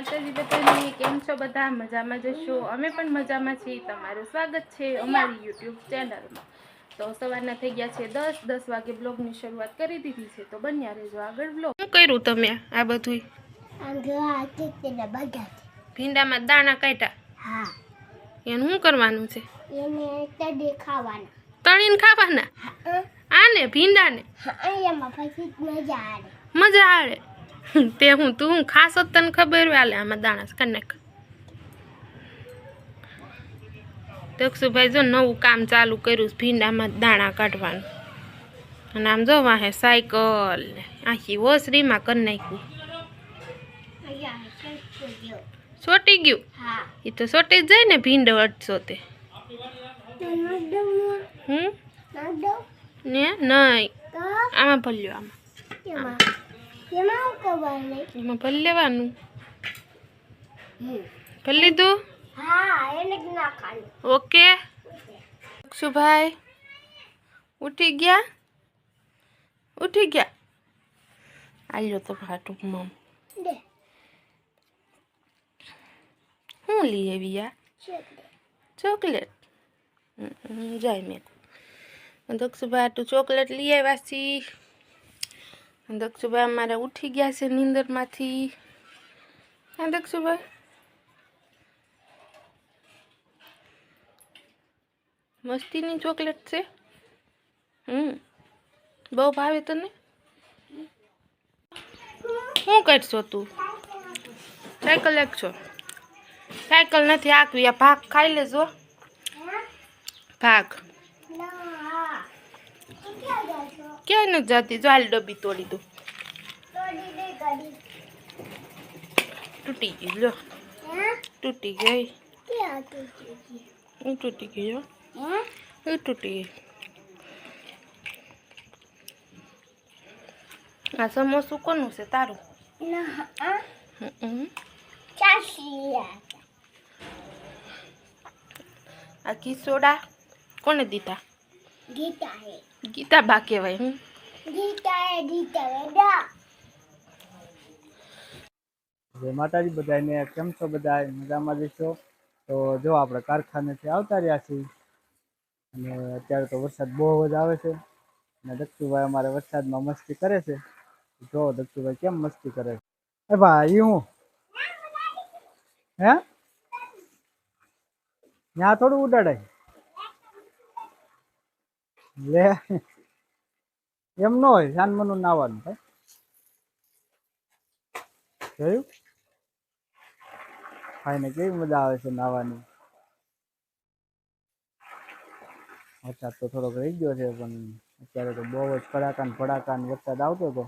માતાજી બધાને કેમ છો બધા? મજામાં જશો? અમે પણ મજામાં છીએ. તમારું સ્વાગત છે અમારી યુટ્યુબ ચેનલમાં. તો સવારના થઈ ગયા છે દસ દસ વાગે બ્લોગની શરૂઆત કરી દીધી છે. તો બન્યા રહેજો આગળ બ્લોગ. શું કર્યું તમે આ બધું ભીંડામાં દાણા કાઢ્યા? હા. એનું શું કરવાનું છે? તળીને ખાવાના? આને ભીંડાને? મજા આવે. મજા આવે. તે હું તું હું ખાસ જ તને ખબર હોય આલે આમાં દાણા કનેક દક્ષુભાઈ જો નવું કામ ચાલુ કર્યું ભીંડામાં દાણા કાઢવાનું. અને આમ જો વાહે સાયકલ આખી ઓસરીમાં કરી નાખ્યું ચોટી ગયું? હા. એ તો ચોટી જ જાય ને ભીંડો અડસો તે. હમ? ને નહીં. આમાં ભલ્યો આમાં. એમાં ભલ લેવાનું. ભલ લીધું? હા એને ઓકે. ભાઈ ઉઠી ગયા? ઉઠી ગયા? આવ્યો તો હાટુકમાં મમ. હું લઈ આવી યા ચોકલેટ. જાય મેં. દક્ષુભાઈ આટલું ચોકલેટ લઈ આવ્યા છી. દક્ષુભાઈ અમારે ઉઠી ગયા છે નીંદરમાંથી હા દક્ષુભાઈ મસ્તીની ચોકલેટ છે હમ બહુ ભાવે તને શું કરશો તું? સાયકલ એકશો સાયકલ નથી આકવી, આ ભાગ ખાઈ લેજો. ભાગ. ક્યાં જાય છો ક્યાં નથી જતી જો હાલ ડબ્બી તોડી દઉં તો દીદી કરી તૂટી ગઈ લો હે તૂટી ગઈ ક્યાં તું દીદી એ તૂટી ગઈ હો હે એ તૂટી ગઈ આ સમોસું કોનું છે તારું ના હા હમ. ચાસી આ ઘી સોડા કોને દીધા ગીતા હે. ગીતા બા કહેવાય. હું ગીતા હે ગીતા હે દા જય માતાજી બધાને કેમ છો બધા મજામાં જશો તો જો આપણે કારખાનેથી આવતા રહ્યા છીએ. અને અત્યારે તો વરસાદ બહુ જ આવે છે. અને દક્ષુભાઈ અમારે વરસાદમાં મસ્તી કરે છે. જો દક્ષુભાઈ કેમ મસ્તી કરે છે? એ ભાઈ હું? હે? ત્યાં થોડું ઉડાડાય. લે. એમ ન હોય જાનમનું નાવાનું ભાઈ જોયું? ભાઈને કેવી મજા આવે છે નાહવાની વરસાદ તો થોડોક રહી ગયો છે, પણ અત્યારે તો બહુ જ કડાકા ને ફડાકા વરસાદ આવતો હતો.